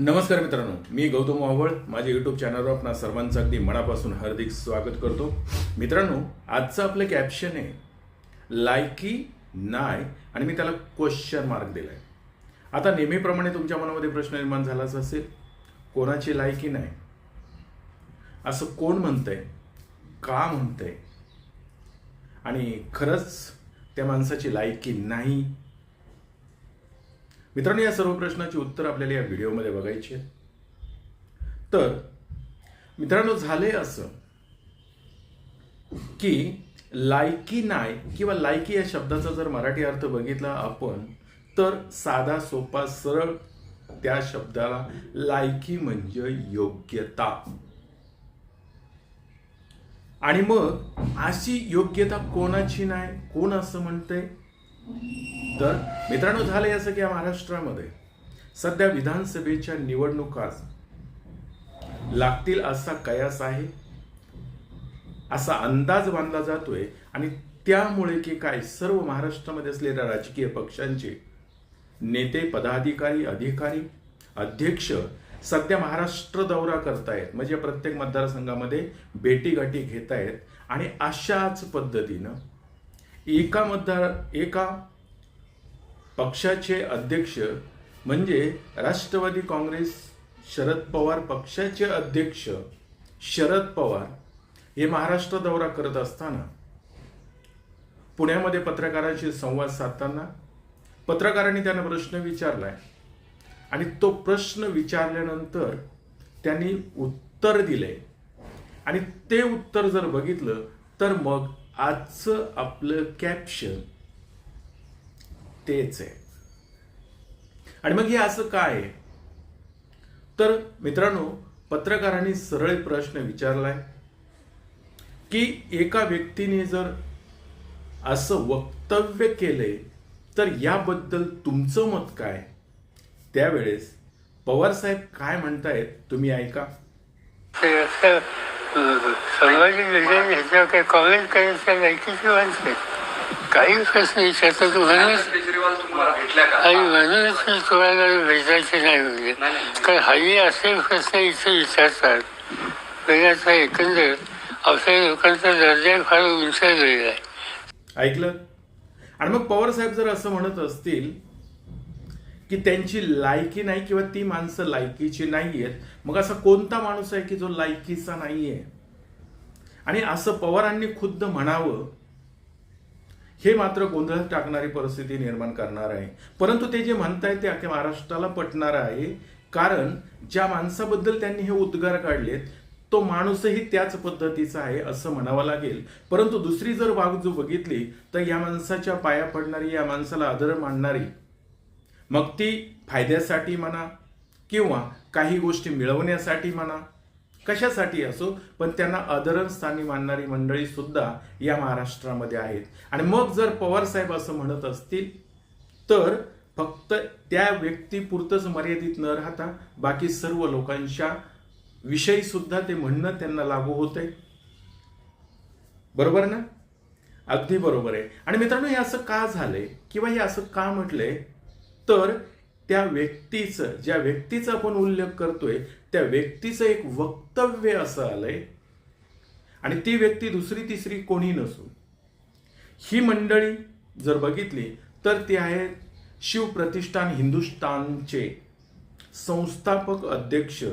नमस्कार मित्रांनो मी गौतम वावळ माझ्या युट्यूब चॅनलवर आपणा सर्वांचं अगदी मनापासून हार्दिक स्वागत करतो. मित्रांनो आजचं आपलं कॅप्शन आहे लायकी नाय आणि मी त्याला क्वेश्चन मार्क दिला आहे आता नेहमीप्रमाणे तुमच्या मनामध्ये प्रश्न निर्माण झालाच असेल कोणाची लायकी नाही? असं कोण म्हणतंय? का म्हणतंय? आणि खरंच त्या माणसाची लायकी नाही मित्रांनो या सर्व प्रश्नाची उत्तर आपल्याला या व्हिडिओमध्ये बघायची आहेत तर मित्रांनो झाले असं की लायकी नाय किंवा लायकी या शब्दाचा जर मराठी अर्थ बघितला आपण तर साधा सोपा सरळ त्या शब्दाला लायकी म्हणजे योग्यता. आणि मग अशी योग्यता कोणाची नाही? कोण असं म्हणतंय? तर मित्रांनो झालंय असं की या महाराष्ट्रामध्ये सध्या विधानसभेच्या निवडणुका लागतील असा कयास आहे असा अंदाज बांधला जातोय आणि त्यामुळे की काय सर्व महाराष्ट्रामध्ये असलेल्या राजकीय पक्षांचे नेते पदाधिकारी अधिकारी अध्यक्ष सध्या महाराष्ट्र दौरा करतायत. म्हणजे प्रत्येक मतदारसंघामध्ये भेटीगाठी घेतायत आणि अशाच पद्धतीनं एका मतदार एका पक्षाचे अध्यक्ष म्हणजे राष्ट्रवादी काँग्रेस शरद पवार पक्षाचे अध्यक्ष शरद पवार हे महाराष्ट्र दौरा करत असताना पुण्यामध्ये पत्रकारांशी संवाद साधताना पत्रकारांनी त्यांना प्रश्न विचारलाय. आणि तो प्रश्न विचारल्यानंतर त्यांनी उत्तर दिले आणि ते उत्तर जर बघितलं तर मग आजचं आपलं कॅप्शन तेच आहे. आणि मग हे असं काय आहे? तर मित्रांनो पत्रकारांनी सरळ प्रश्न विचारलाय की एका व्यक्तीने जर असं वक्तव्य केलंय तर याबद्दल तुमचं मत काय त्यावेळेस पवार साहेब काय म्हणतायत तुम्ही ऐका. ते विज्ञान समाजाची काय कॉलेज काही करायच्या लायकीची माणसं काही प्रश्न विचारतात म्हणूनच आणि म्हणूनच मी तुम्हाला भेटायचे नाही म्हणजे कारण हल्ली असे प्रश्न इथे विचारतात वेगाचा एकंदर आपल्या लोकांचा दर्जा फार उंचावलेला आहे ऐकलं आणि मग पवार साहेब जर असं म्हणत असतील की त्यांची लायकी नाही किंवा ती माणसं लायकीची नाही आहेत मग असा कोणता माणूस आहे की जो लायकीचा नाही आहे आणि असं पवारांनी खुद्द म्हणावं हे मात्र गोंधळात टाकणारी परिस्थिती निर्माण करणार आहे. परंतु ते जे म्हणताय ते अख्या महाराष्ट्राला पटणार आहे. कारण ज्या माणसाबद्दल त्यांनी हे उद्गार काढलेत तो माणूसही त्याच पद्धतीचा आहे असं म्हणावं लागेल. परंतु दुसरी जर बाजू बघितली तर या माणसाच्या पाया पडणारी या माणसाला आदर मानणारी मग ती फायद्यासाठी म्हणा किंवा काही गोष्टी मिळवण्यासाठी म्हणा कशासाठी असो पण त्यांना आदरणस्थानी मानणारी मंडळी सुद्धा या महाराष्ट्रामध्ये आहेत. आणि मग जर पवार साहेब असं म्हणत असतील तर फक्त त्या व्यक्तीपुरतंच मर्यादित न राहता बाकी सर्व लोकांच्या विषयी सुद्धा ते म्हणणं त्यांना लागू होतंय. बरोबर ना? अगदी बरोबर आहे. आणि मित्रांनो हे असं का झालंय किंवा हे असं का म्हटलंय? तर त्या व्यक्तीचं ज्या व्यक्तीचा आपण उल्लेख करतोय त्या व्यक्तीचं एक वक्तव्य असं आलंय. आणि ती व्यक्ती दुसरी तिसरी कोणी नसून. ही मंडळी जर बघितली तर ती आहेत शिवप्रतिष्ठान हिंदुस्थानचे संस्थापक अध्यक्ष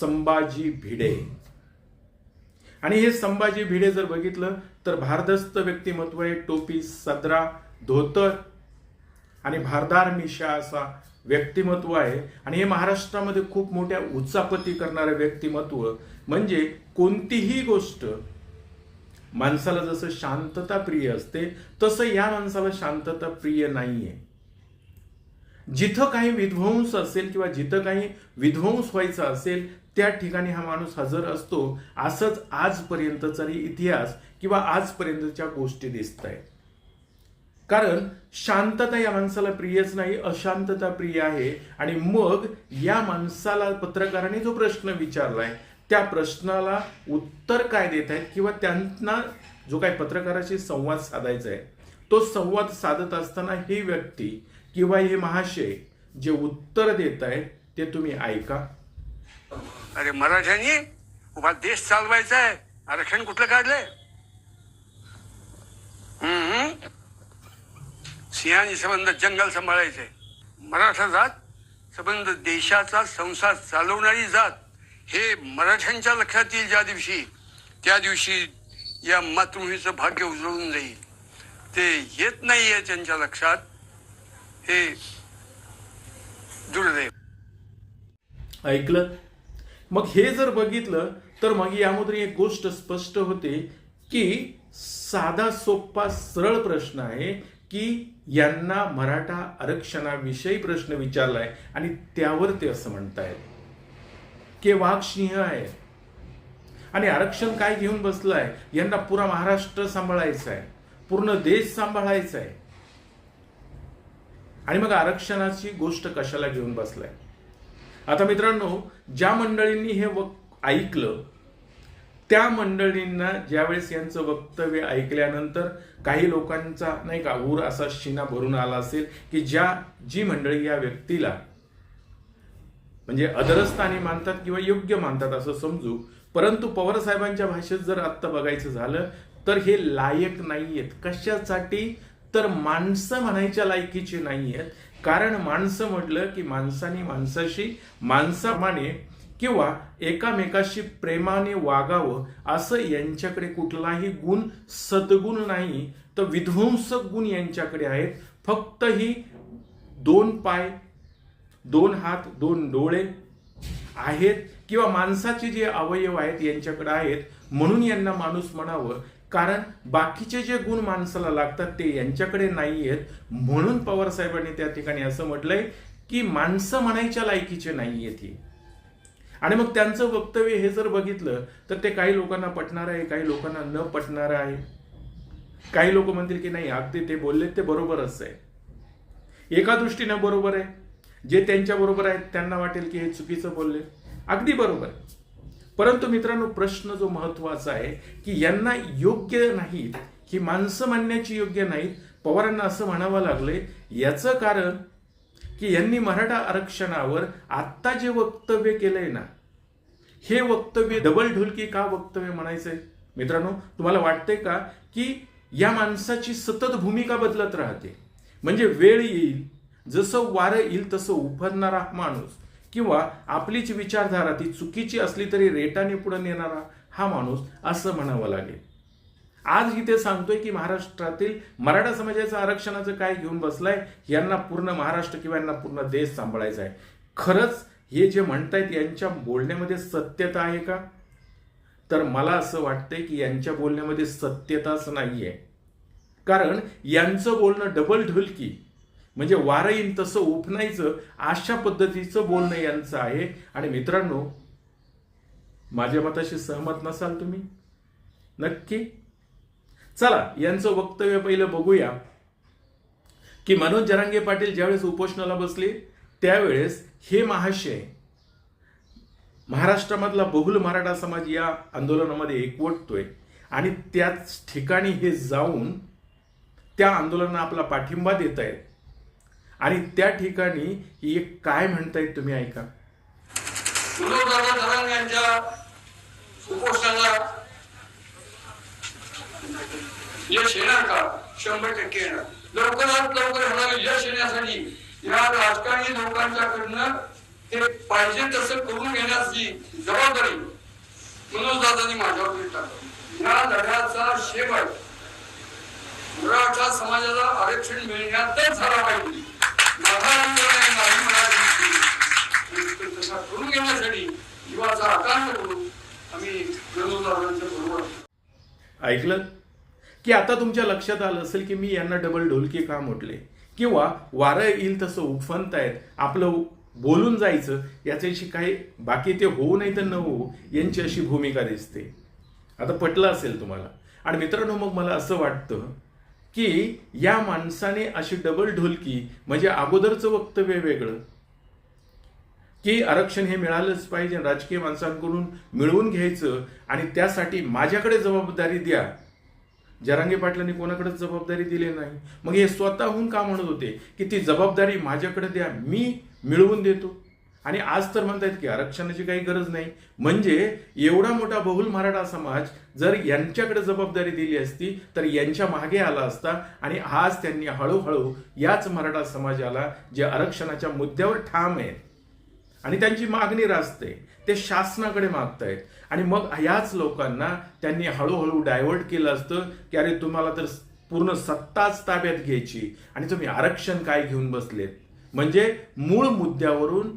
संभाजी भिडे. आणि हे संभाजी भिडे जर बघितलं तर भारदस्त व्यक्तिमत्व आहे टोपी सदरा धोतर आणि भारदार मिशा असा व्यक्तिमत्व आहे. आणि हे महाराष्ट्रामध्ये खूप मोठ्या उचापती करणारं व्यक्तिमत्व म्हणजे कोणतीही गोष्ट माणसाला जसं शांतता प्रिय असते तसं या माणसाला शांतता प्रिय नाहीये. जिथं काही विध्वंस असेल किंवा जिथं काही विध्वंस व्हायचा असेल त्या ठिकाणी हा माणूस हजर असतो. असंच आजपर्यंतचा इतिहास किंवा आजपर्यंतच्या गोष्टी दिसत आहेत कारण शांतता या माणसाला प्रियच नाही अशांतता प्रिय आहे. आणि मग या माणसाला पत्रकारांनी जो प्रश्न विचारलाय त्या प्रश्नाला उत्तर काय देत आहेत किंवा त्यांना जो काही पत्रकाराशी संवाद साधायचा आहे तो संवाद साधत असताना ही व्यक्ती किंवा हे महाशय जे उत्तर देत आहे ते तुम्ही ऐका. अरे मराठ्यांनी उभा देश चालवायचा आहे. आरक्षण कुठलं काढलंय? सिंहानी संबंध जंगल सांभाळायचंय मराठा जात संबंध देशाचा संसार चालवणारी जात हे मराठ्यांच्या लक्षात येईल ज्या दिवशी त्या दिवशी या मातृभूमीचं भाग्य उजळून जाईल. ते येत नाहीये त्यांच्या लक्षात. हे दुर्दैव. ऐकलं? मग हे जर बघितलं तर मग यामधून एक गोष्ट स्पष्ट होते की साधा सोपा सरळ प्रश्न आहे. की यांना मराठा आरक्षणाविषयी प्रश्न विचारलाय आणि त्यावर ते असं म्हणतायत. की वाघ सिंह आहे. आणि आरक्षण काय घेऊन बसलाय? यांना पुरा महाराष्ट्र सांभाळायचा आहे पूर्ण देश सांभाळायचा आहे आणि मग आरक्षणाची गोष्ट कशाला घेऊन बसलाय? आता मित्रांनो ज्या मंडळींनी हे ऐकलं त्या मंडळींना ज्यावेळेस यांचं वक्तव्य ऐकल्यानंतर काही लोकांचा नाही का ऊर असा शिना भरून आला असेल की ज्या जी मंडळी या व्यक्तीला म्हणजे अदरस्थानी मानतात किंवा योग्य मानतात असं समजू परंतु पवार साहेबांच्या भाषेत जर आत्ता बघायचं झालं तर हे लायक नाहीयेत. कशासाठी? तर माणसं म्हणायच्या लायकीची नाहीयेत. कारण माणसं म्हटलं की माणसाने माणसाशी माणसामाने किंवा एकामेकाशी प्रेमाने वागावं असं यांच्याकडे कुठलाही गुण सद्गुण नाही. तर विध्वंसक गुण यांच्याकडे आहेत. फक्त ही दोन पाय दोन हात दोन डोळे आहेत किंवा माणसाचे जे अवयव आहेत यांच्याकडे आहेत. म्हणून यांना माणूस म्हणावं. कारण बाकीचे जे गुण माणसाला लागतात ते यांच्याकडे नाही आहेत. म्हणून पवार साहेबांनी त्या ठिकाणी असं म्हटलंय की माणसं म्हणायच्या लायकीचे नाही आहेत ही. आणि मग त्यांचं वक्तव्य हे जर बघितलं तर ते काही लोकांना पटणार आहे काही लोकांना न पटणार आहे. काही लोक म्हणतील की नाही अगदी ते बोलले ते बरोबरच आहे. एका दृष्टीनं बरोबर आहे. जे त्यांच्या बरोबर आहेत त्यांना वाटेल की हे चुकीचं बोलले. अगदी बरोबर आहे. परंतु मित्रांनो प्रश्न जो महत्त्वाचा आहे की यांना योग्य नाहीत ही माणसं मानण्याची योग्य नाहीत पवारांना असं म्हणावं लागलंय याचं कारण की यांनी मराठा आरक्षणावर आत्ता जे वक्तव्य केलंय ना हे वक्तव्य डबल ढुलकी का वक्तव्य म्हणायचंय? मित्रांनो तुम्हाला वाटतंय का की या माणसाची सतत भूमिका बदलत राहते? म्हणजे वेळ येईल जसं वारं येईल तसं उफरणारा माणूस किंवा आपलीच विचारधारा ती चुकीची असली तरी रेटाने पुढे नेणारा हा माणूस असं म्हणावं लागेल. आज इथे सांगतोय की महाराष्ट्रातील मराठा समाजाचं आरक्षणाचं काय घेऊन बसलाय यांना पूर्ण महाराष्ट्र किंवा यांना पूर्ण देश सांभाळायचा आहे. खरंच हे जे म्हणतायत यांच्या बोलण्यामध्ये सत्यता आहे का? तर मला असं वाटतंय की यांच्या बोलण्यामध्ये सत्यताच आहे कारण यांचं बोलणं डबल ढोलकी. म्हणजे वारं येईन तसं उपणायचं अशा पद्धतीचं बोलणं यांचं आहे. आणि मित्रांनो माझ्या मताशी सहमत नसाल तुम्ही? नक्की? चला यांचं वक्तव्य पहिलं बघूया. की मनोज जरांगे पाटील ज्यावेळेस उपोषणाला बसले त्यावेळेस हे महाशय महाराष्ट्रामधला बहुल मराठा समाज या आंदोलनामध्ये एकवटतोय. आणि त्याच ठिकाणी हे जाऊन त्या आंदोलनाला आपला पाठिंबा देत आहेत आणि त्या ठिकाणी एक काय म्हणतायत तुम्ही ऐका विनोदादा धरण यांच्या उपोषणाला यश येणार का शंभर टक्के येणार. लवकरात लवकर होणारे यश येण्यासाठी या राजकारणी लोकांच्याकडनं ते पाहिजे तसं करून घेण्याची जबाबदारी मनोज दादानी माझ्यावर टाकली या लढ्याचा शेवट मराठा समाजाला आरक्षण मिळण्यातच झाला पाहिजे. माझा तसा करून घेण्यासाठी जीवाचा आकांत करून आम्ही मनोजदादांच्या बरोबर ऐकलं? की आता तुमच्या लक्षात आलं असेल की मी यांना डबल ढोलकी का म्हटले? किंवा वारं येईल तसं उफणतायत आपलं बोलून जायचं याच्याशी काही बाकी ते होऊ नाही तर न होऊ यांची अशी भूमिका दिसते. आता पटलं असेल तुम्हाला? आणि मित्रांनो मग मला असं वाटतं की या माणसाने अशी डबल ढोलकी म्हणजे अगोदरचं वक्तव्य वेगळं. की आरक्षण हे मिळालंच पाहिजे राजकीय माणसांकडून मिळवून घ्यायचं आणि त्यासाठी माझ्याकडे जबाबदारी द्या. जरांगे पाटलांनी कोणाकडेच जबाबदारी दिली नाही. मग हे स्वतःहून का म्हणत होते? की ती जबाबदारी माझ्याकडे द्या मी मिळवून देतो. आणि आज तर म्हणतायत की आरक्षणाची काही गरज नाही. म्हणजे एवढा मोठा बहुल मराठा समाज जर यांच्याकडे जबाबदारी दिली असती तर यांच्या मागे आला असता आणि आज त्यांनी हळूहळू याच मराठा समाजाला जे आरक्षणाच्या मुद्द्यावर ठाम आहेत आणि त्यांची मागणी रासते. ते शासनाकडे मागतायत. आणि मग याच लोकांना त्यांनी हळूहळू डायव्हर्ट केलं असतं की अरे तुम्हाला तर पूर्ण सत्ताच ताब्यात घ्यायची आणि तुम्ही आरक्षण काय घेऊन बसलेत? म्हणजे मूळ मुद्द्यावरून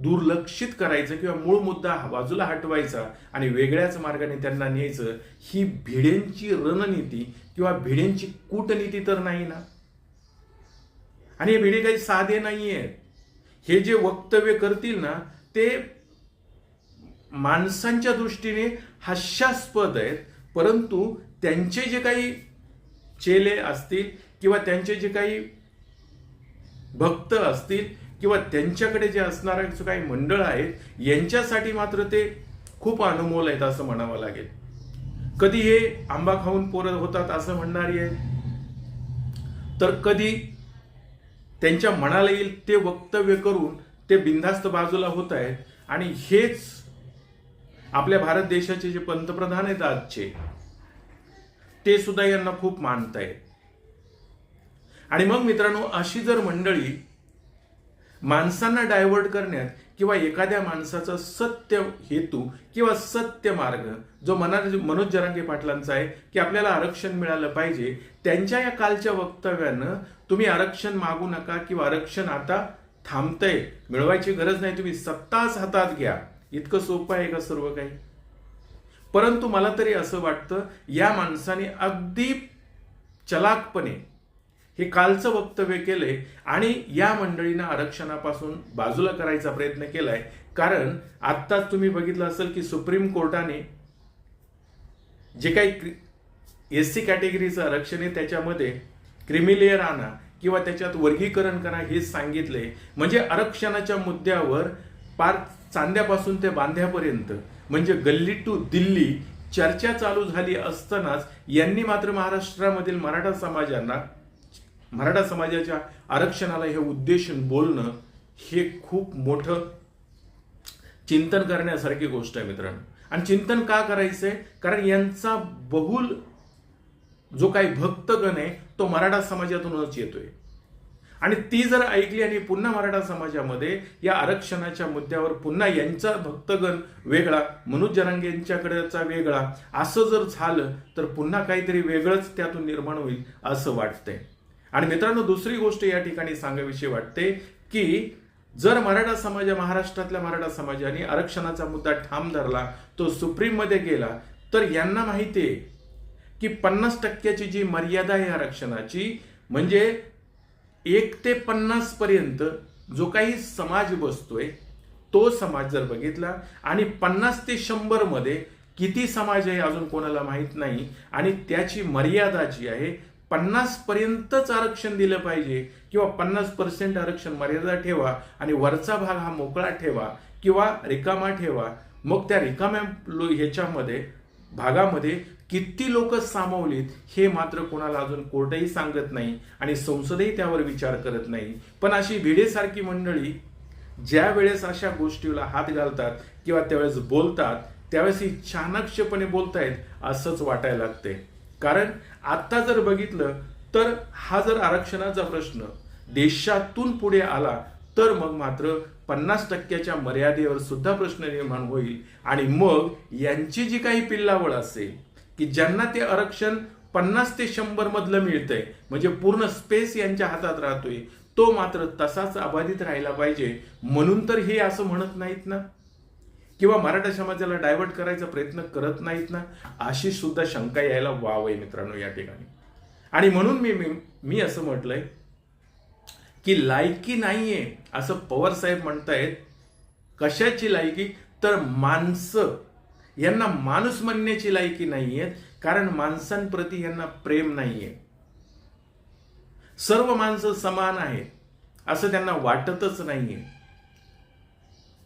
दुर्लक्षित करायचं किंवा मूळ मुद्दा बाजूला हटवायचा आणि वेगळ्याच मार्गाने त्यांना न्यायचं ही भिडेंची रणनीती किंवा भिडेंची कूटनीती तर नाही ना? आणि हे भिडे काही साधे नाही आहेत हे जे वक्तव्य करतील ना ते माणसांच्या दृष्टीने हास्यास्पद आहेत. परंतु त्यांचे जे काही चेले असतील किंवा त्यांचे जे काही भक्त असतील किंवा त्यांच्याकडे जे असणारं जो काही मंडळ आहेत यांच्यासाठी मात्र ते खूप अनमोल आहेत असं म्हणावं लागेल. कधी हे आंबा खाऊन पोरं होतात असं म्हणणारी आहे? तर कधी त्यांच्या मनाला येईल ते वक्तव्य करून ते बिनधास्त बाजूला होत आहेत. आणि हेच आपल्या भारत देशाचे जे पंतप्रधान आहेत आजचे ते सुद्धा यांना खूप मानत आहेत. आणि मग मित्रांनो अशी जर मंडळी माणसांना डायव्हर्ट करण्यात किंवा एखाद्या माणसाचा सत्य हेतू किंवा सत्य मार्ग जो मना मनोज जरांगे पाटलांचा आहे की आपल्याला आरक्षण मिळालं पाहिजे त्यांच्या या कालच्या वक्तव्यानं तुम्ही आरक्षण मागू नका किंवा आरक्षण आता थांबतंय मिळवायची गरज नाही तुम्ही सत्ताच हातात घ्या. इतकं सोपं आहे का सर्व काही? परंतु मला तरी असं वाटतं या माणसाने अगदी चलाकपणे हे कालचं वक्तव्य केलंय आणि या मंडळीनं आरक्षणापासून बाजूला करायचा प्रयत्न केलाय. कारण आत्ताच तुम्ही बघितलं असेल की सुप्रीम कोर्टाने जे काही एस सी कॅटेगरीचं आरक्षण आहे त्याच्यामध्ये क्रिमिलेअर आणा किंवा त्याच्यात वर्गीकरण करा हे सांगितले म्हणजे आरक्षणाच्या मुद्द्यावर पार चांद्यापासून ते बांध्यापर्यंत म्हणजे गल्ली टू दिल्ली चर्चा चालू झाली असतानाच यांनी मात्र महाराष्ट्रामधील मराठा समाजांना मराठा समाजाच्या आरक्षणाला हे उद्देशून बोलणं हे खूप मोठं चिंतन करण्यासारखी गोष्ट आहे मित्रांनो. आणि चिंतन का करायचं आहे कारण यांचा बहुल जो काही भक्तगण आहे तो मराठा समाजातूनच येतोय. आणि ती जर ऐकली आणि पुन्हा मराठा समाजामध्ये या आरक्षणाच्या मुद्द्यावर पुन्हा यांचा भक्तगण वेगळा मनोज जरांगे यांच्याकडेचा वेगळा असं जर झालं तर पुन्हा काहीतरी वेगळंच त्यातून निर्माण होईल असं वाटतंय. आणि मित्रांनो दुसरी गोष्ट या ठिकाणी सांगाविषयी वाटते की जर मराठा समाज महाराष्ट्रातल्या मराठा समाजाने आरक्षणाचा मुद्दा ठाम धरला तो सुप्रीममध्ये गेला तर यांना माहिती आहे की पन्नास टक्क्याची जी मर्यादा आहे आरक्षणाची म्हणजे एक ते पन्नास पर्यंत जो काही समाज बसतोय तो समाज जर बघितला आणि पन्नास ते शंभरमध्ये किती समाज आहे अजून कोणाला माहीत नाही आणि त्याची मर्यादा जी आहे पन्नास पर्यंतच आरक्षण दिलं पाहिजे किंवा पन्नास पर्सेंट आरक्षण मर्यादा ठेवा आणि वरचा भाग हा मोकळा ठेवा किंवा रिकामा ठेवा. मग त्या रिकाम्या लो- ह्याच्यामध्ये भागामध्ये किती लोक सामावलीत हे मात्र कोणाला अजून कोर्टही सांगत नाही आणि संसदही त्यावर विचार करत नाही. पण अशी भिडेसारखी मंडळी ज्या वेळेस अशा गोष्टीला हात घालतात किंवा त्यावेळेस बोलतात त्यावेळेस ही चाणक्यपणे बोलतायत असंच वाटायला लागते कारण आता जर बघितलं तर हा जर आरक्षणाचा प्रश्न देशातून पुढे आला तर मग मात्र पन्नास टक्क्याच्या मर्यादेवर सुद्धा प्रश्न निर्माण होईल. आणि मग यांची जी काही पिल्लावळ असेल की ज्यांना ते आरक्षण पन्नास ते शंभर मधलं मिळतंय म्हणजे पूर्ण स्पेस यांच्या हातात राहतोय तो मात्र तसाच अबाधित राहिला पाहिजे. म्हणून तर हे असं म्हणत नाहीत ना. किंवा मराठा समाजाला डायव्हर्ट करायचा प्रयत्न करत नाहीत ना अशी सुद्धा शंका यायला वाव आहे मित्रांनो या ठिकाणी. आणि म्हणून मी मी- मी असं म्हटलंय की लायकी नाहीये असं पवार साहेब म्हणतायत कशाची लायकी? तर माणसं. यांना माणूस म्हणण्याची लायकी नाहीये कारण माणसांप्रती यांना प्रेम नाहीये. सर्व माणसं समान आहेत असं त्यांना वाटतच नाहीये.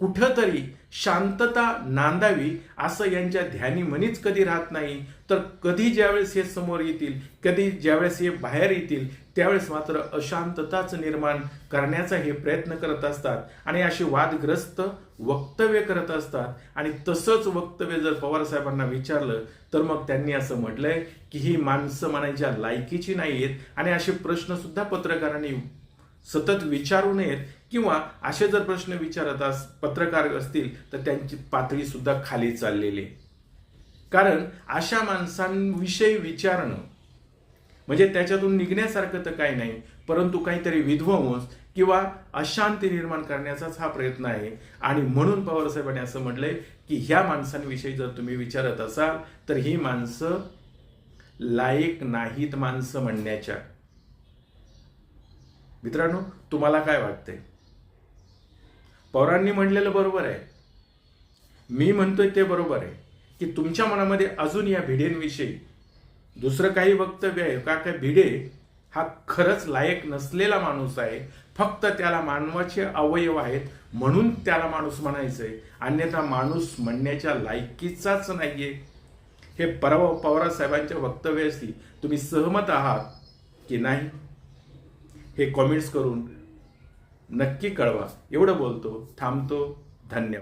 कुठंतरी शांतता नांदावी असं यांच्या ध्यानी मनीच कधी राहत नाही. तर कधी ज्यावेळेस हे समोर येतील कधी ज्यावेळेस हे बाहेर येतील त्यावेळेस मात्र अशांतताच निर्माण करण्याचा हे प्रयत्न करत असतात. आणि अशी वादग्रस्त वक्तव्य करत असतात. आणि तसंच वक्तव्य जर पवार साहेबांना विचारलं तर मग त्यांनी असं म्हटलंय की ही माणसं म्हणायच्या लायकीची नाही आहेत आणि असे प्रश्नसुद्धा पत्रकारांनी सतत विचारू नयेत. किंवा असे जर प्रश्न विचारत अस पत्रकार असतील तर त्यांची पातळी सुद्धा खाली चाललेली आहे. कारण अशा माणसांविषयी विचारणं म्हणजे त्याच्यातून निघण्यासारखं तर काही नाही परंतु काहीतरी विध्वंस किंवा अशांती निर्माण करण्याचाच हा प्रयत्न आहे. आणि म्हणून पवारसाहेबांनी असं म्हटलंय की ह्या माणसांविषयी जर तुम्ही विचारत असाल तर ही माणसं लायक नाहीत माणसं म्हणण्याच्या. मित्रांनो तुम्हाला काय वाटतंय? पवारांनी म्हणलेलं बरोबर आहे. मी म्हणतोय ते बरोबर आहे की तुमच्या मनामध्ये अजून या भिडेंविषयी दुसरं काही वक्तव्य आहे का? काय भिडे हा खरंच लायक नसलेला माणूस आहे फक्त त्याला मानवाचे अवयव आहेत म्हणून त्याला माणूस म्हणायचंय. अन्यथा माणूस म्हणण्याच्या लायकीचाच नाहीये. हे परवा पवारसाहेबांच्या वक्तव्याशी तुम्ही सहमत आहात की नाही? हे कॉमेंट्स करून नक्की कळवा. एवढं बोलतो. थांबतो. धन्यवाद.